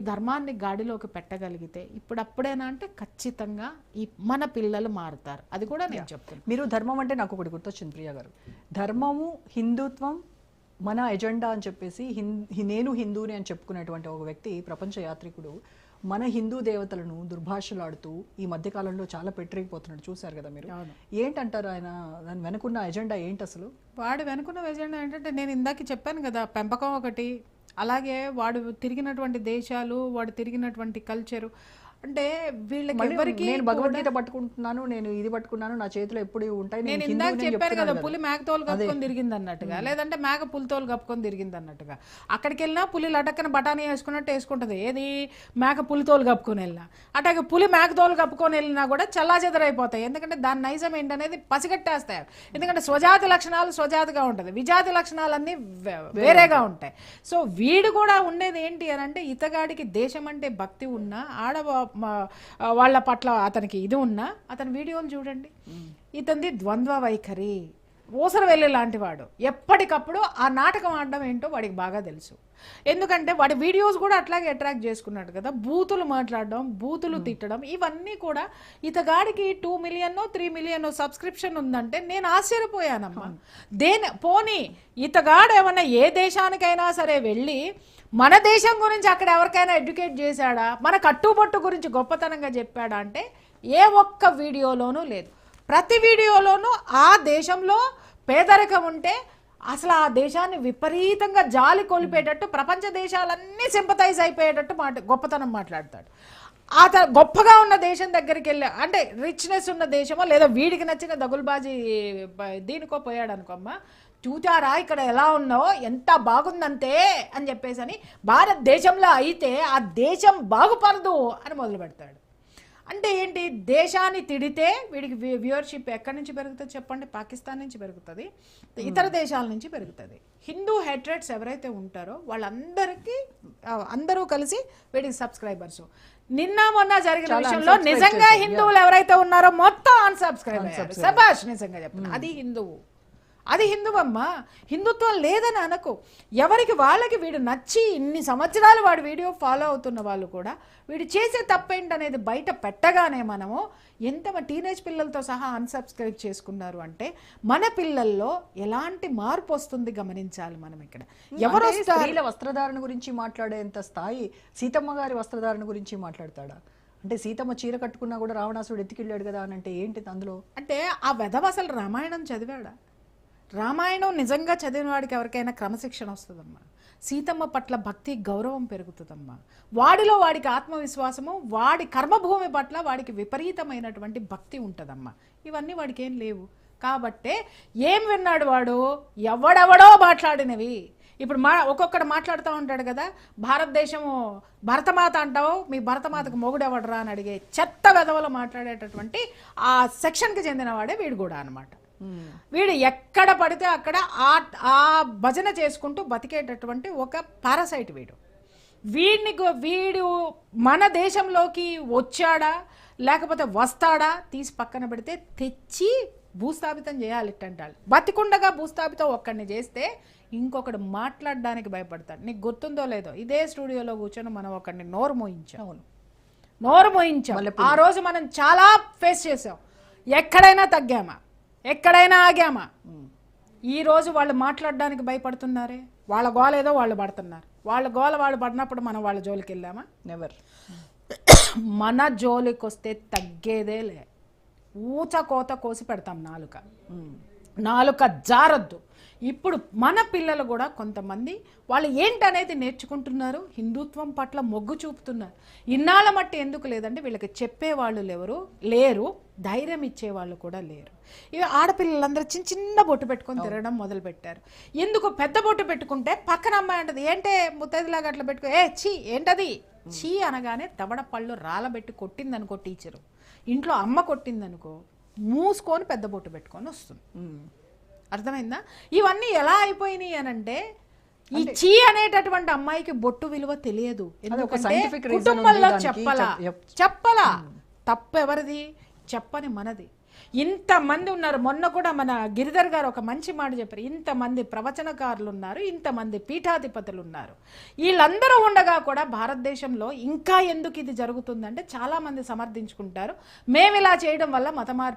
ధర్మాన్ని గాడిలోకి పెట్టగలిగితే ఇప్పుడప్పుడేనా అంటే ఖచ్చితంగా ఈ మన పిల్లలు మారుతారు. అది కూడా నేను చెప్తున్నాను మీరు ధర్మం అంటే నాకు ఒకటి గుర్తొచ్చింది ప్రియ గారు. ధర్మము హిందుత్వం మన ఎజెండా అని చెప్పేసి హిం హి- నేను హిందూని అని చెప్పుకునేటువంటి ఒక వ్యక్తి ప్రపంచ యాత్రికుడు మన హిందూ దేవతలను దుర్భాషలాడుతూ ఈ మధ్య కాలంలో చాలా పెట్టిరిగిపోతున్నాడు. చూశారు కదా మీరు. ఏంటంటారు ఆయన? దాని వెనుకున్న ఎజెండా ఏంటి అసలు? వాడు వెనుకున్న ఎజెండా ఏంటంటే నేను ఇందాక చెప్పాను కదా పెంపకం ఒకటి అలాగే వాడు తిరిగినటువంటి దేశాలు వాడు తిరిగినటువంటి కల్చరు అంటే వీళ్ళకి ఎవరికి నేను భగవద్గీత పట్టుకుంటున్నాను నేను ఇది పట్టుకున్నాను నా చేతిలో ఎప్పుడు ఉంటాయి నేను ఇందాక చెప్పాను కదా పులి మేక తోలు కప్పుకొని తిరిగింది అన్నట్టుగా లేదంటే మేక పులి తోలు కప్పుకొని తిరిగింది అన్నట్టుగా అక్కడికి వెళ్ళినా పులి లటక్కన బఠానీ వేసుకున్నట్టు వేసుకుంటది. ఏది? మేక పులి తోలు కప్పుకొని వెళ్ళినా. అట్లాగే పులి మేక తోలు కప్పుకొని వెళ్ళినా కూడా చల్లాచెదరైపోతాయి ఎందుకంటే దాని నైజం ఏంటనేది పసిగట్టేస్తాయి. ఎందుకంటే స్వజాతి లక్షణాలు స్వజాతిగా ఉంటుంది. విజాతి లక్షణాలన్నీ వే- వేరేగా ఉంటాయి. సో వీడు కూడా ఉండేది ఏంటి అని అంటే ఇతగాడికి దేశం అంటే భక్తి ఉన్నా ఆడ మ- వాళ్ళ పట్ల అతనికి ఇది ఉన్నా అతని వీడియోలు చూడండి. ఇతనిది ద్వంద్వ వైఖరి ఊసర వెళ్ళే లాంటి వాడు. ఎప్పటికప్పుడు ఆ నాటకం ఆడడం ఏంటో వాడికి బాగా తెలుసు. ఎందుకంటే వాడి వీడియోస్ కూడా అట్లాగే అట్రాక్ట్ చేసుకున్నాడు కదా. బూతులు మాట్లాడడం బూతులు తిట్టడం ఇవన్నీ కూడా ఇతగాడికి two million three million subscription ఉందంటే నేను ఆశ్చర్యపోయానమ్మా. దేని పోనీ ఇతగాడు ఏమన్నా ఏ దేశానికైనా సరే వెళ్ళి మన దేశం గురించి అక్కడ ఎవరికైనా ఎడ్యుకేట్ చేశాడా? మన కట్టుబొట్టు గురించి గొప్పతనంగా చెప్పాడా అంటే ఏ ఒక్క వీడియోలోనూ లేదు. ప్రతి వీడియోలోనూ ఆ దేశంలో పేదరికం ఉంటే అసలు ఆ దేశాన్ని విపరీతంగా జాలి కొలిపేటట్టు ప్రపంచ దేశాలన్నీ సింపతైజ్ అయిపోయేటట్టు మాట గొప్పతనం మాట్లాడతాడు. అత గొప్పగా ఉన్న దేశం దగ్గరికి వెళ్ళా అంటే రిచ్నెస్ ఉన్న దేశమో లేదా వీడికి నచ్చిన దగులుబాజీ దీనికో పోయాడు అనుకోమ్మా చూచారా ఇక్కడ ఎలా ఉన్నావో ఎంత బాగుందంతే అని చెప్పేసి అని భారతదేశంలో అయితే ఆ దేశం బాగుపడదు అని మొదలు పెడతాడు. అంటే ఏంటి? దేశాన్ని తిడితే వీడికి వ్యూవర్షిప్ ఎక్కడి నుంచి పెరుగుతుంది చెప్పండి? పాకిస్తాన్ నుంచి పెరుగుతుంది ఇతర దేశాల నుంచి పెరుగుతుంది. హిందూ హెట్రెట్స్ ఎవరైతే ఉంటారో వాళ్ళందరికీ అందరూ కలిసి వీడికి సబ్స్క్రైబర్స్ నిన్న మొన్న జరిగిన విషయంలో నిజంగా హిందువులు ఎవరైతే ఉన్నారో మొత్తం అన్సబ్స్క్రైబ్ సబాష్ నిజంగా చెప్పండి. అది హిందువు. అది హిందువమ్మా. హిందుత్వం లేదని అనకు. ఎవరికి వాళ్ళకి వీడు నచ్చి ఇన్ని సంవత్సరాలు వాడి వీడియో ఫాలో అవుతున్న వాళ్ళు కూడా వీడు చేసే తప్పేంటనేది బయట పెట్టగానే మనము ఎంత టీనేజ్ పిల్లలతో సహా అన్సబ్స్క్రైబ్ చేసుకున్నారు అంటే మన పిల్లల్లో ఎలాంటి మార్పు వస్తుంది గమనించాలి మనం ఇక్కడ. ఎవరు స్త్రీల వస్త్రధారణ గురించి మాట్లాడేంత స్థాయి సీతమ్మ గారి వస్త్రధారణ గురించి మాట్లాడతాడా? అంటే సీతమ్మ చీర కట్టుకున్నా కూడా రావణాసుడు ఎత్తుకెళ్ళాడు కదా అని అంటే ఏంటి అందులో? అంటే ఆ వెధవ అసలు రామాయణం చదివాడా? రామాయణం నిజంగా చదివిన వాడికి ఎవరికైనా క్రమశిక్షణ వస్తుందమ్మా. సీతమ్మ పట్ల భక్తి గౌరవం పెరుగుతుందమ్మా. వాడిలో వాడికి ఆత్మవిశ్వాసము వాడి కర్మభూమి పట్ల వాడికి విపరీతమైనటువంటి భక్తి ఉంటుందమ్మా. ఇవన్నీ వాడికి ఏం లేవు. కాబట్టే ఏం విన్నాడు వాడు? ఎవడెవడో మాట్లాడినవి. ఇప్పుడు మా ఒక్కొక్కడు మాట్లాడుతూ ఉంటాడు కదా భారతదేశము భరతమాత అంటావు మీ భరతమాతకు మొగుడెవడరా? అని అడిగే చెత్త వెధవలో మాట్లాడేటటువంటి ఆ సెక్షన్కి చెందినవాడే వీడు కూడా అనమాట వీడు ఎక్కడ పడితే అక్కడ ఆ ఆ భజన చేసుకుంటూ బతికేటటువంటి ఒక పారాసైట్ వీడు. వీడిని వీడు మన దేశంలోకి వచ్చాడా లేకపోతే వస్తాడా తీసి పక్కన పెడితే తెచ్చి భూస్థాపితం చేయాలి ఇట్టంటాడు బతికుండగా భూస్థాపితం ఒక్కడిని చేస్తే ఇంకొకడు మాట్లాడడానికి భయపడతాడు. నీకు గుర్తుందో లేదో ఇదే స్టూడియోలో కూర్చొని మనం ఒకడిని నోరు మోయించాం. అవును. నోరు మోయించాం. ఆ రోజు మనం చాలా ఫేస్ చేసాం ఎక్కడైనా తగ్గామా? ఎక్కడైనా ఆగామా? ఈ రోజు వాళ్ళు మాట్లాడడానికి భయపడుతున్నారే? వాళ్ళ గోల ఏదో వాళ్ళు పడుతున్నారు. వాళ్ళ గోల వాళ్ళు పడినప్పుడు మనం వాళ్ళ జోలికి వెళ్ళామా? నెవర్ మన జోలికి వస్తే తగ్గేదే లే. ఊచ కోత కోసి పెడతాం నాలుక. నాలుక జారద్దు. ఇప్పుడు మన పిల్లలు కూడా కొంతమంది వాళ్ళు ఏంటనేది నేర్చుకుంటున్నారు హిందుత్వం పట్ల మొగ్గు చూపుతున్నారు. ఇన్నాళ్ళ మట్టి ఎందుకు లేదంటే వీళ్ళకి చెప్పేవాళ్ళు లేవరు లేరు ధైర్యం ఇచ్చేవాళ్ళు కూడా లేరు. ఇక ఆడపిల్లలందరూ చిన్న చిన్న బొట్టు పెట్టుకొని తిరగడం మొదలు పెట్టారు ఎందుకు పెద్ద బొట్టు పెట్టుకుంటే పక్కన అమ్మాయి అంటది ఏంటే ముత్తదిలాగా అట్లా పెట్టుకో ఏ చీ ఏంటది? చీ అనగానే దవడ పళ్ళు రాలబెట్టి కొట్టిందనుకో టీచరు. ఇంట్లో అమ్మ కొట్టిందనుకో మూసుకొని పెద్ద బొట్టు పెట్టుకొని వస్తుంది. అర్థమైందా? ఇవన్నీ ఎలా అయిపోయినాయి అని అంటే ఈ చీ అనేటటువంటి అమ్మాయికి బొట్టు విలువ తెలియదు. ఎందుకంటే కుటుంబంలో. చెప్పలా. చెప్- చెప్పలా. తప్పు ఎవరిది చెప్పని మనది. ఇంతమంది ఉన్నారు. మొన్న కూడా మన గిరిధర్ గారు ఒక మంచి మాట చెప్పారు. ఇంతమంది ప్రవచనకారులు ఉన్నారు ఇంతమంది పీఠాధిపతులు ఉన్నారు వీళ్ళందరూ ఉండగా కూడా భారతదేశంలో ఇంకా ఎందుకు ఇది జరుగుతుందంటే చాలామంది సమర్థించుకుంటారు. మేము ఇలా చేయడం వల్ల మత మార్పు